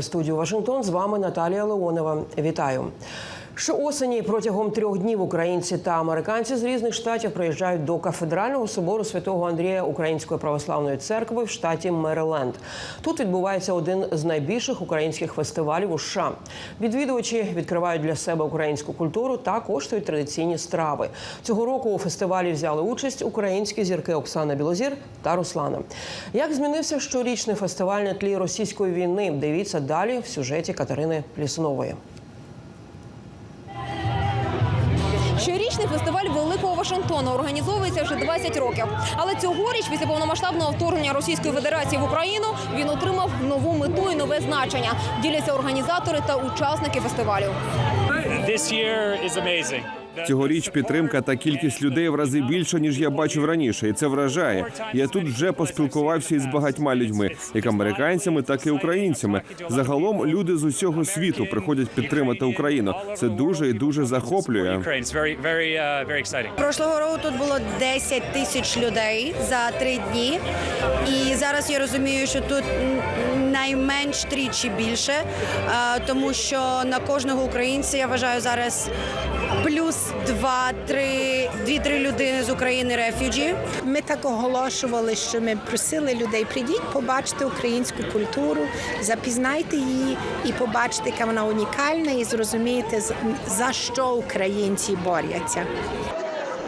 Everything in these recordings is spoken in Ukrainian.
Студію Вашингтон з вами Наталія Леонова. Вітаю. Щоосені протягом трьох днів українці та американці з різних штатів приїжджають до кафедрального собору святого Андрія Української православної церкви в штаті Мериленд. Тут відбувається один з найбільших українських фестивалів у США. Відвідувачі відкривають для себе українську культуру та коштують традиційні страви. Цього року у фестивалі взяли участь українські зірки Оксана Білозір та Руслана. Як змінився щорічний фестиваль на тлі російської війни? Дивіться далі в сюжеті Катерини Плісунової. Щорічний фестиваль Великого Вашингтона організовується вже 20 років. Але цьогоріч, після повномасштабного вторгнення Російської Федерації в Україну, він отримав нову мету і нове значення. Діляться організатори та учасники фестивалю. This year is amazing. Цьогоріч підтримка та кількість людей в рази більше ніж я бачив раніше, і це вражає. Я тут вже поспілкувався із багатьма людьми, як американцями, так і українцями. Загалом люди з усього світу приходять підтримати Україну. Це дуже і дуже захоплює. Прошлого року тут було 10 тисяч людей за три дні. І зараз я розумію, що тут найменш тричі більше, тому що на кожного українця я вважаю зараз плюс 2-3 2-3 людини з України рефюджі. Ми так оголошували, що ми просили людей, прийдіть, побачити українську культуру, запізнайте її і побачите, яка вона унікальна, і зрозумієте, з- за що українці борються.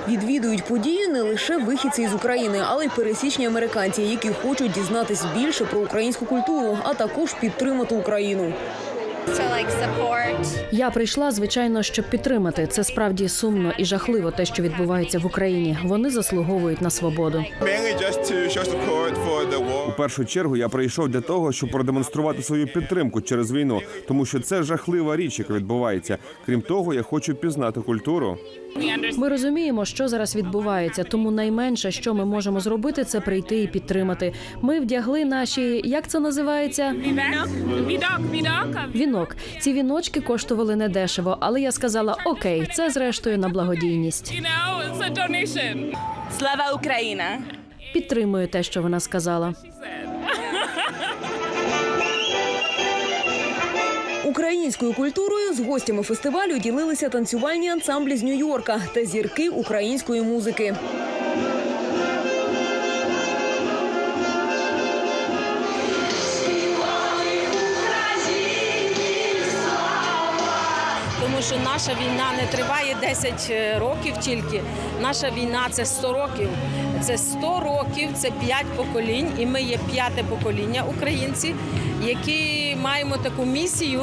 Відвідують події не лише вихідці із України, але й пересічні американці, які хочуть дізнатись більше про українську культуру, а також підтримати Україну. Я прийшла, звичайно, щоб підтримати. Це справді сумно і жахливо те, що відбувається в Україні. Вони заслуговують на свободу. У першу чергу я прийшов для того, щоб продемонструвати свою підтримку через війну, тому що це жахлива річ, яка відбувається. Крім того, я хочу пізнати культуру. Ми розуміємо, що зараз відбувається, тому найменше, що ми можемо зробити, це прийти і підтримати. Ми вдягли наші, як це називається? Вінок. Ці віночки коштували недешево, але я сказала: окей, це зрештою на благодійність. Слава Україна! Підтримую те, що вона сказала. Українською культурою з гостями фестивалю ділилися танцювальні ансамблі з Нью-Йорка та зірки української музики. Що наша війна не триває 10 років тільки. Наша війна це 100 років. Це 100 років, це 5 поколінь, і ми є п'яте покоління українці, які маємо таку місію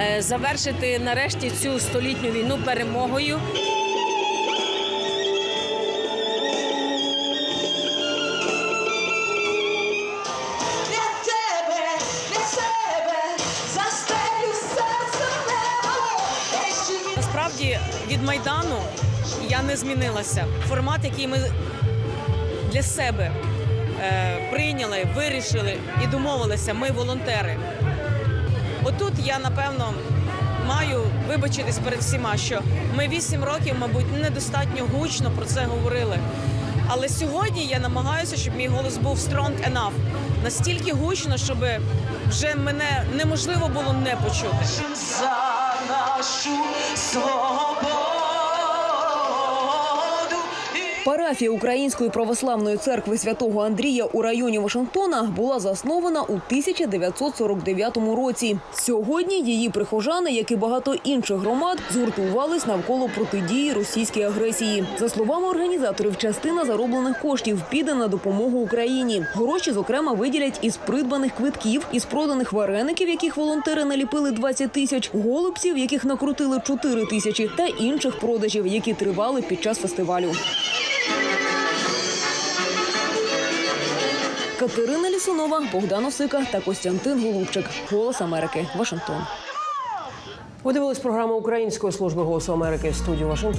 е, завершити нарешті цю столітню війну перемогою. Насправді від майдану я не змінилася. Формат, який ми для себе е, прийняли, вирішили і домовилися. Ми волонтери. Отут я напевно маю вибачитись перед всіма, що ми вісім років, мабуть, недостатньо гучно про це говорили. Але сьогодні я намагаюся, щоб мій голос був strong enough, настільки гучно, щоб вже мене неможливо було не почути. За нашу свободу. Парафія Української православної церкви святого Андрія у районі Вашингтона була заснована у 1949 році. Сьогодні її прихожани, як і багато інших громад, згуртувались навколо протидії російській агресії. За словами організаторів, частина зароблених коштів піде на допомогу Україні. Гроші, зокрема, виділять із придбаних квитків, із проданих вареників, яких волонтери наліпили 20 тисяч, голубців, яких накрутили 4 тисячі, та інших продажів, які тривали під час фестивалю. Катерина Лісунова, Богдан Осика та Костянтин Голубчик. Голос Америки. Вашингтон. Ви дивились програму Української служби голосу Америки в студії Вашингтон.